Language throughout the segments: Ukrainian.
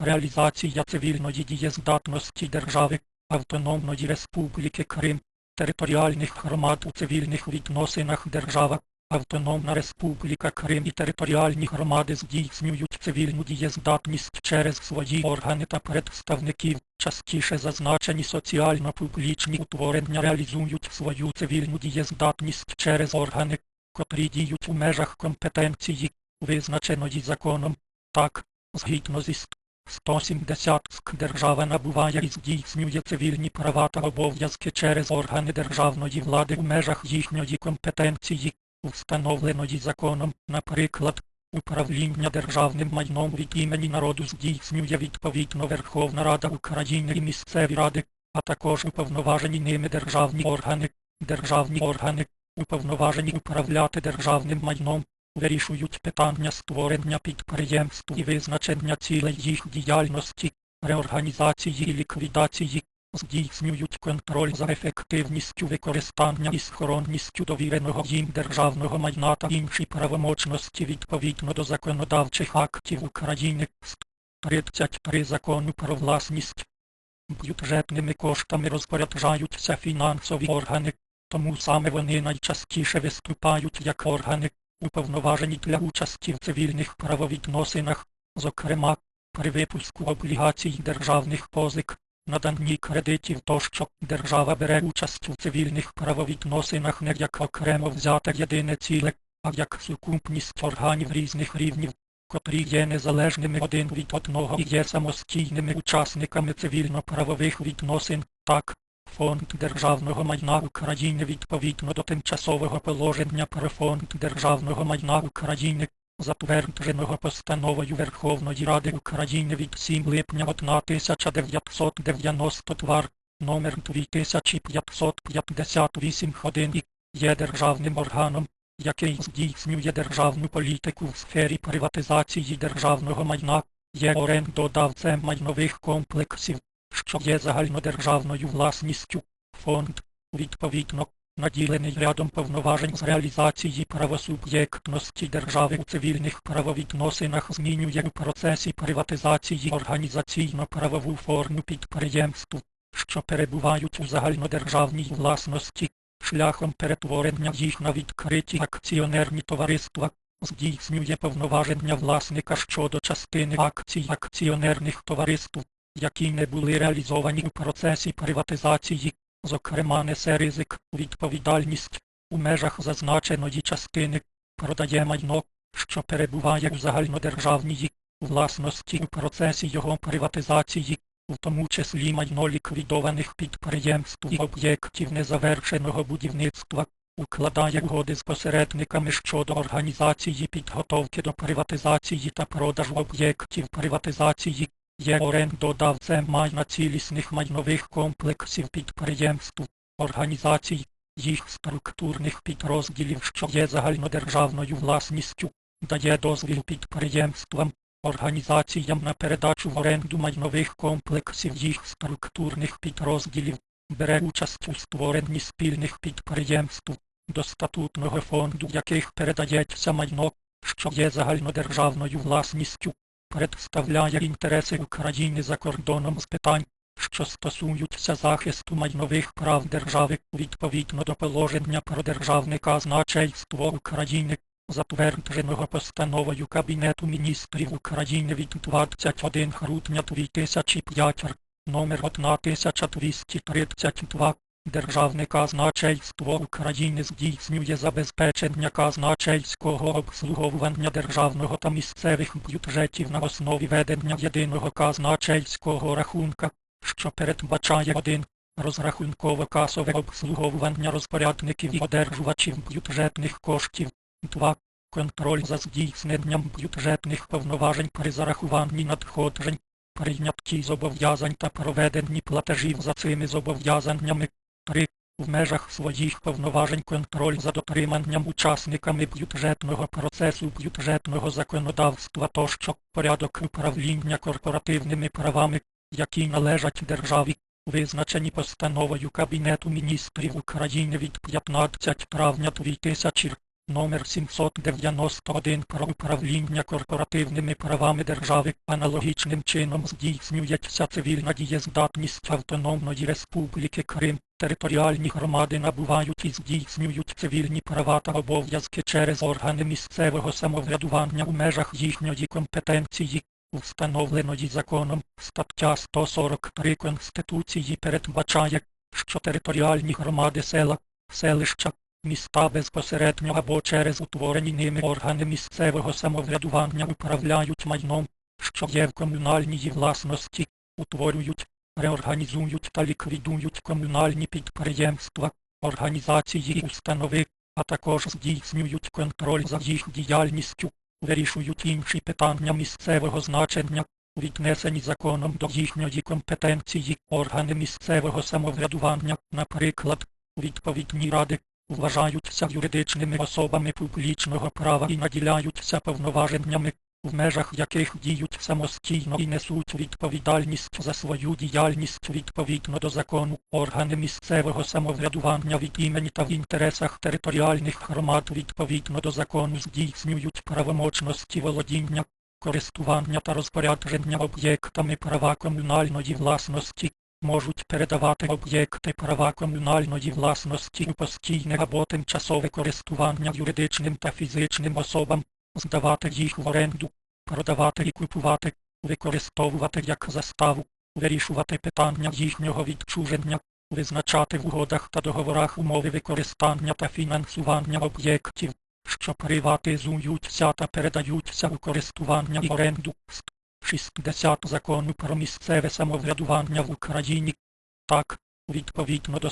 реалізація цивільної дієздатності держави, Автономної Республіки Крим, територіальних громад у цивільних відносинах держава, Автономна Республіка Крим і територіальні громади здійснюють цивільну дієздатність через свої органи та представників, частіше зазначені соціально-публічні утворення реалізують свою цивільну дієздатність через органи, котрі діють у межах компетенції, визначеної законом. Так, згідно зі 170 СК держава набуває і здійснює цивільні права та обов'язки через органи державної влади у межах їхньої компетенції, встановленої законом, наприклад, управління державним майном від імені народу здійснює відповідно Верховна Рада України і місцеві ради, а також уповноважені ними державні органи, державні органи, уповноважені управляти державним майном, вирішують питання створення підприємств і визначення цілей їх діяльності, реорганізації і ліквідації, здійснюють контроль за ефективністю використання і схоронністю довіреного їм державного майна та інші правомочності відповідно до законодавчих актів України. Ст. 33 закону про власність. Бюджетними коштами розпоряджаються фінансові органи, тому саме вони найчастіше виступають як органи, уповноважені для участі в цивільних правовідносинах, зокрема, при випуску облігацій державних позик, наданні кредитів тощо держава бере участь у цивільних правовідносинах не як окремо взяте єдине ціле, а як сукупність органів різних рівнів, котрі є незалежними один від одного і є самостійними учасниками цивільно-правових відносин, так. Фонд державного майна України відповідно до тимчасового положення про фонд державного майна України, затвердженого постановою Верховної Ради України від 7 липня 1992 номер 2558 ходин і є державним органом, який здійснює державну політику в сфері приватизації державного майна, є орендодавцем майнових комплексів, що є загальнодержавною власністю. Фонд, відповідно, наділений рядом повноважень з реалізації правосуб'єктності держави у цивільних правовідносинах змінює у процесі приватизації організаційно-правову форму підприємств, що перебувають у загальнодержавній власності, шляхом перетворення їх на відкриті акціонерні товариства, здійснює повноваження власника щодо частини акцій акціонерних товариств, які не були реалізовані у процесі приватизації, зокрема несе ризик, відповідальність. У межах зазначеної частини, продає майно, що перебуває у загальнодержавній власності у процесі його приватизації, в тому числі майно ліквідованих підприємств і об'єктів незавершеного будівництва, укладає угоди з посередниками щодо організації підготовки до приватизації та продажу об'єктів приватизації, є орендодавцем майна цілісних майнових комплексів підприємств, організацій, їх структурних підрозділів, що є загальнодержавною власністю, дає дозвіл підприємствам, організаціям на передачу в оренду майнових комплексів їх структурних підрозділів, бере участь у створенні спільних підприємств, до статутного фонду яких передається майно, що є загальнодержавною власністю, представляє інтереси України за кордоном з питань, що стосуються захисту майнових прав держави відповідно до положення про державне казначейство України, затвердженого постановою Кабінету міністрів України від 21 грудня 2005 р. номер 1232. Державне казначейство України здійснює забезпечення казначейського обслуговування державного та місцевих бюджетів на основі ведення єдиного казначейського рахунка, що передбачає один розрахунково-касове обслуговування розпорядників і одержувачів бюджетних коштів, 2. Контроль за здійсненням бюджетних повноважень при зарахуванні надходжень, прийнятті зобов'язань та проведенні платежів за цими зобов'язаннями. 3. В межах своїх повноважень контроль за дотриманням учасниками бюджетного процесу бюджетного законодавства тощо порядок управління корпоративними правами, які належать державі, визначені постановою Кабінету міністрів України від 15 травня 2000 номер 791 про управління корпоративними правами держави аналогічним чином здійснюється цивільна дієздатність Автономної Республіки Крим. Територіальні громади набувають і здійснюють цивільні права та обов'язки через органи місцевого самоврядування у межах їхньої компетенції, встановленої законом. Стаття 143 Конституції передбачає, що територіальні громади села, селища, міста безпосередньо або через утворені ними органи місцевого самоврядування управляють майном, що є в комунальній власності, утворюють, реорганізують та ліквідують комунальні підприємства, організації і установи, а також здійснюють контроль за їх діяльністю, вирішують інші питання місцевого значення, віднесені законом до їхньої компетенції органи місцевого самоврядування, наприклад, відповідні ради, вважаються юридичними особами публічного права і наділяються повноваженнями, в межах яких діють самостійно і несуть відповідальність за свою діяльність відповідно до закону. Органи місцевого самоврядування від імені та в інтересах територіальних громад відповідно до закону здійснюють правомочності володіння, користування та розпорядження об'єктами права комунальної власності, можуть передавати об'єкти права комунальної власності у постійне або тимчасове користування юридичним та фізичним особам, здавати їх в оренду, продавати і купувати, використовувати як заставу, вирішувати питання їхнього відчуження, визначати в угодах та договорах умови використання та фінансування об'єктів, що приватизуються та передаються у користування і оренду. 60 закону про місцеве самоврядування в Україні. Так, відповідно до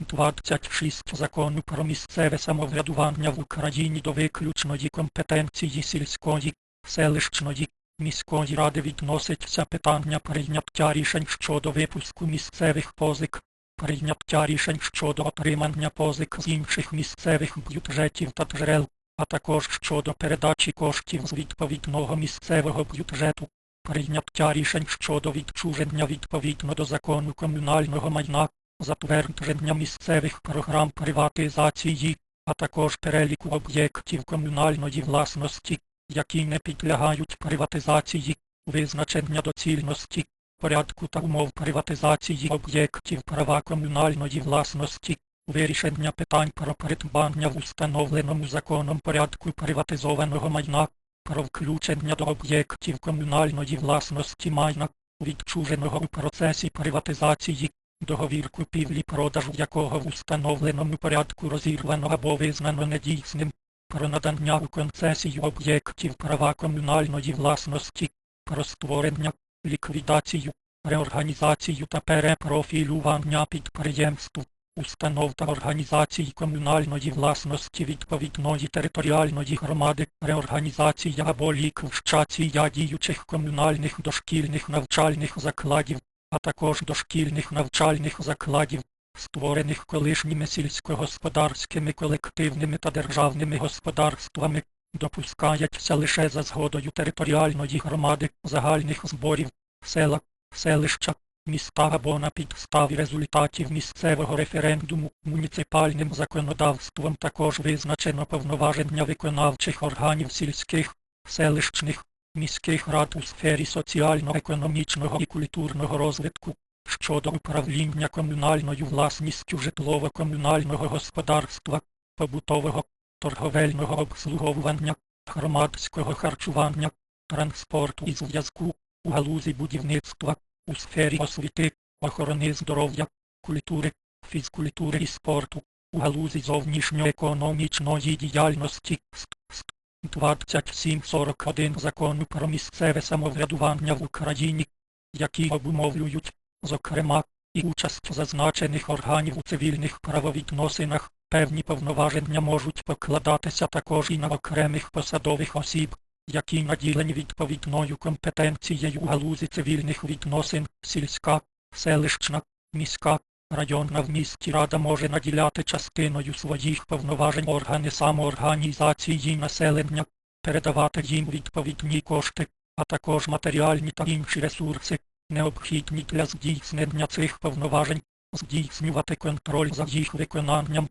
26 закону про місцеве самоврядування в Україні до виключної компетенції сільської, селищної, міської ради відноситься питання прийняття рішень щодо випуску місцевих позик, прийняття рішень щодо отримання позик з інших місцевих бюджетів та джерел, а також щодо передачі коштів з відповідного місцевого бюджету, прийняття рішень щодо відчуження відповідно до закону комунального майна, затвердження місцевих програм приватизації, а також переліку об'єктів комунальної власності, які не підлягають приватизації, визначення доцільності, порядку та умов приватизації об'єктів права комунальної власності, вирішення питань про придбання в установленому законом порядку приватизованого майна, про включення до об'єктів комунальної власності майна, відчуженого у процесі приватизації, договір купівлі-продажу якого в установленому порядку розірвано або визнано недійсним, про надання у концесію об'єктів права комунальної власності, про створення, ліквідацію, реорганізацію та перепрофілювання підприємств, установ та організацій комунальної власності відповідної територіальної громади, реорганізація або ліквідація діючих комунальних дошкільних навчальних закладів, а також дошкільних навчальних закладів, створених колишніми сільськогосподарськими колективними та державними господарствами, допускається лише за згодою територіальної громади загальних зборів, села, селища, міста або на підставі результатів місцевого референдуму муніципальним законодавством також визначено повноваження виконавчих органів сільських, селищних, міських рад у сфері соціально-економічного і культурного розвитку щодо управління комунальною власністю житлово-комунального господарства, побутового, торговельного обслуговування, громадського харчування, транспорту і зв'язку у галузі будівництва, у сфері освіти, охорони здоров'я, культури, фізкультури і спорту, у галузі зовнішньоекономічної діяльності. Ст, ст, 2741 закону про місцеве самоврядування в Україні, які обумовлюють, зокрема, і участь зазначених органів у цивільних правовідносинах, певні повноваження можуть покладатися також і на окремих посадових осіб, які наділені відповідною компетенцією галузі цивільних відносин, сільська, селищна, міська, районна в місті рада може наділяти частиною своїх повноважень органи самоорганізації населення, передавати їм відповідні кошти, а також матеріальні та інші ресурси, необхідні для здійснення цих повноважень, здійснювати контроль за їх виконанням.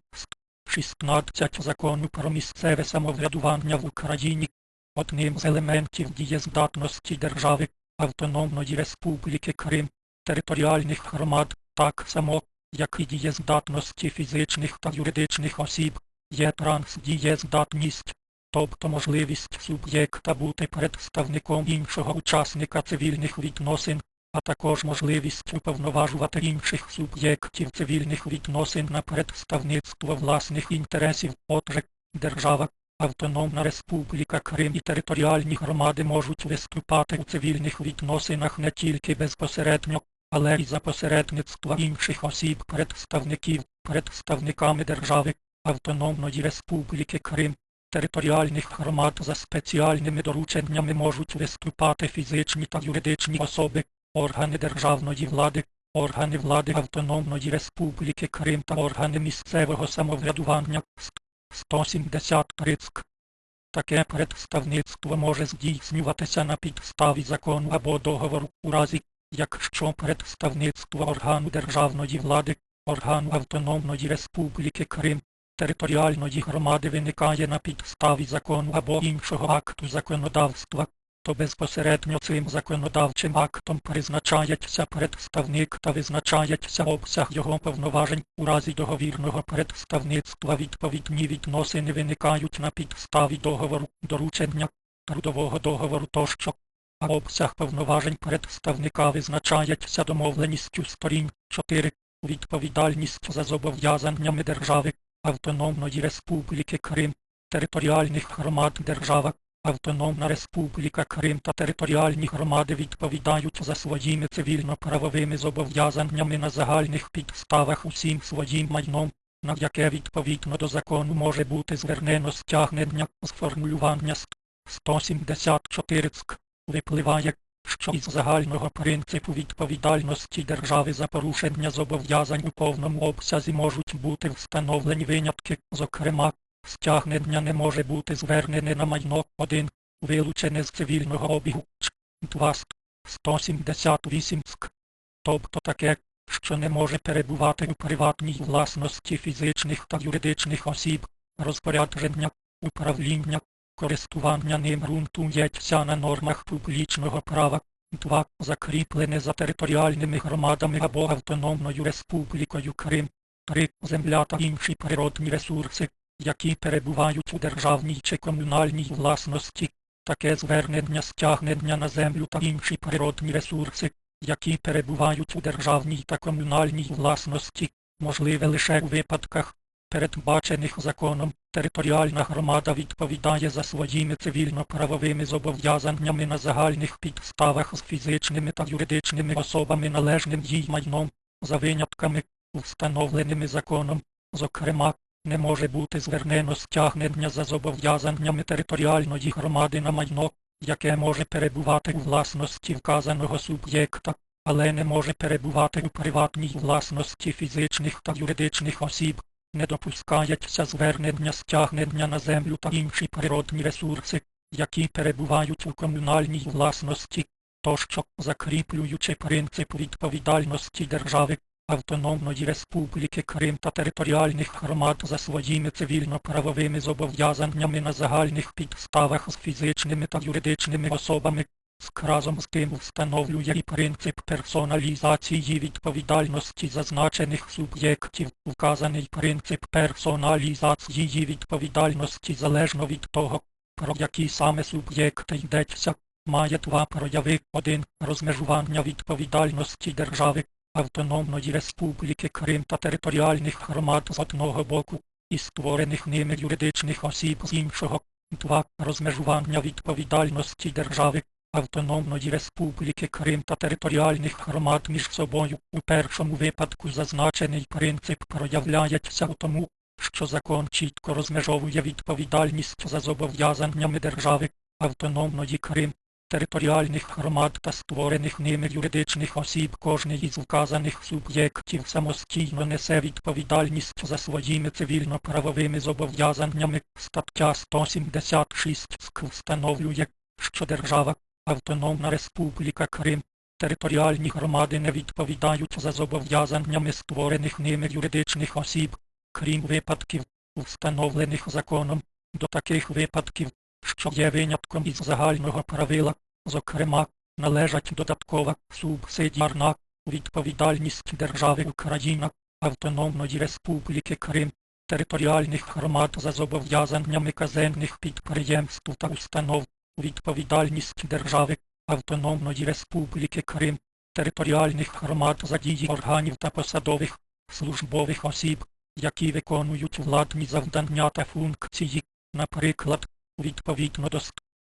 16 закону про місцеве самоврядування в Україні. Одним з елементів дієздатності держави Автономної Республіки Крим, територіальних громад, так само, як і дієздатності фізичних та юридичних осіб, є трансдієздатність, тобто можливість суб'єкта бути представником іншого учасника цивільних відносин, а також можливість уповноважувати інших суб'єктів цивільних відносин на представництво власних інтересів. Отже, держава, Автономна Республіка Крим і територіальні громади можуть виступати у цивільних відносинах не тільки безпосередньо, але й за посередництва інших осіб, представників, представниками держави, Автономної Республіки Крим, територіальних громад за спеціальними дорученнями можуть виступати фізичні та юридичні особи, органи державної влади, органи влади Автономної Республіки Крим та органи місцевого самоврядування. 170 Трицк. Таке представництво може здійснюватися на підставі закону або договору у разі, якщо представництво органу державної влади, органу Автономної Республіки Крим, територіальної громади виникає на підставі закону або іншого акту законодавства, то безпосередньо цим законодавчим актом призначається представник та визначається обсяг його повноважень. У разі договірного представництва відповідні відносини виникають на підставі договору, доручення, трудового договору тощо, а обсяг повноважень представника визначається домовленістю сторін. 4. Відповідальність за зобов'язаннями держави, Автономної Республіки Крим, територіальних громад держава, Автономна Республіка Крим та територіальні громади відповідають за своїми цивільно-правовими зобов'язаннями на загальних підставах усім своїм майном, на яке відповідно до закону може бути звернено стягнення з формулювання 174 ЦК. Випливає, що із загального принципу відповідальності держави за порушення зобов'язань у повному обсязі можуть бути встановлені винятки, зокрема, Стягнення не може бути звернене на майно 1, вилучене з цивільного обігу, 2, 178 ск. Тобто таке, що не може перебувати у приватній власності фізичних та юридичних осіб, розпорядження, управління, користування ним ґрунтується на нормах публічного права. 2. Закріплене за територіальними громадами або Автономною Республікою Крим. 3. Земля та інші природні ресурси, які перебувають у державній чи комунальній власності, таке звернення стягнення на землю та інші природні ресурси, які перебувають у державній та комунальній власності, можливе лише у випадках, передбачених законом, територіальна громада відповідає за своїми цивільно-правовими зобов'язаннями на загальних підставах з фізичними та юридичними особами належним їй майном, за винятками, встановленими законом, зокрема, не може бути звернено стягнення за зобов'язаннями територіальної громади на майно, яке може перебувати у власності вказаного суб'єкта, але не може перебувати у приватній власності фізичних та юридичних осіб, не допускається звернення стягнення на землю та інші природні ресурси, які перебувають у комунальній власності, тощо закріплюючи принцип відповідальності держави Автономної Республіки Крим та територіальних громад за своїми цивільно-правовими зобов'язаннями на загальних підставах з фізичними та юридичними особами, разом з тим встановлює і принцип персоналізації відповідальності зазначених суб'єктів. Вказаний принцип персоналізації відповідальності залежно від того, про які саме суб'єкти йдеться, має два прояви. Один розмежування відповідальності держави Автономної Республіки Крим та територіальних громад з одного боку і створених ними юридичних осіб з іншого. 2. Розмежування відповідальності держави, Автономної Республіки Крим та територіальних громад між собою. У першому випадку зазначений принцип проявляється у тому, що закон чітко розмежовує відповідальність за зобов'язаннями держави, Автономної Крим територіальних громад та створених ними юридичних осіб. Кожний із вказаних суб'єктів самостійно несе відповідальність за своїми цивільно-правовими зобов'язаннями. Стаття 176 СК. встановлює, що держава, Автономна Республіка Крим, територіальні громади не відповідають за зобов'язаннями створених ними юридичних осіб, крім випадків, встановлених законом, до таких випадків, що є винятком із загального правила, зокрема, належать додаткова субсидіарна відповідальність держави Україна, Автономної Республіки Крим, територіальних громад за зобов'язаннями казенних підприємств та установ, відповідальність держави, Автономної Республіки Крим, територіальних громад за дії органів та посадових, службових осіб, які виконують владні завдання та функції, наприклад, відповідно до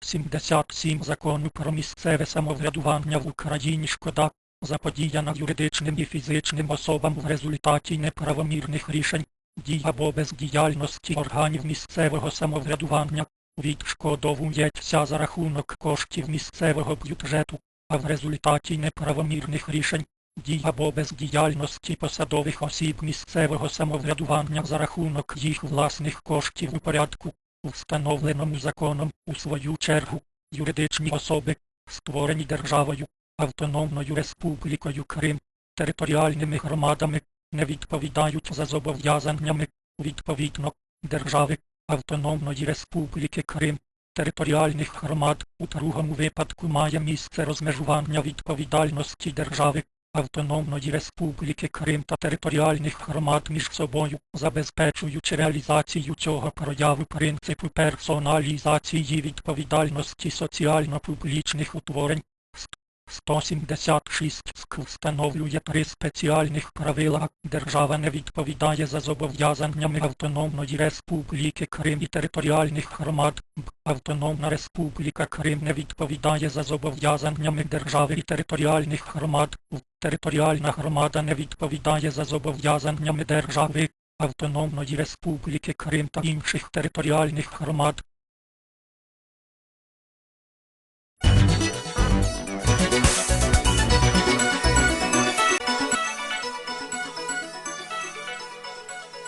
77 закону про місцеве самоврядування в Україні. Шкода, заподіяна юридичним і фізичним особам в результаті неправомірних рішень, дій або бездіяльності органів місцевого самоврядування, відшкодовується за рахунок коштів місцевого бюджету, а в результаті неправомірних рішень, дій або бездіяльності посадових осіб місцевого самоврядування за рахунок їх власних коштів у порядку, встановленому законом, у свою чергу, юридичні особи, створені державою, Автономною Республікою Крим, територіальними громадами, не відповідають за зобов'язаннями, відповідно, держави, Автономної Республіки Крим, територіальних громад у другому випадку має місце розмежування відповідальності держави, Автономної Республіки Крим та територіальних громад між собою, забезпечуючи реалізацію цього прояву принципу персоналізації відповідальності соціально-публічних утворень. 176 СК встановлює три спеціальних правила. Держава не відповідає за зобов'язаннями Автономної Республіки Крим і територіальних громад. Автономна Республіка Крим не відповідає за зобов'язаннями держави і територіальних громад. Територіальна громада не відповідає за зобов'язаннями держави. Автономної Республіки Крим та інших територіальних громад,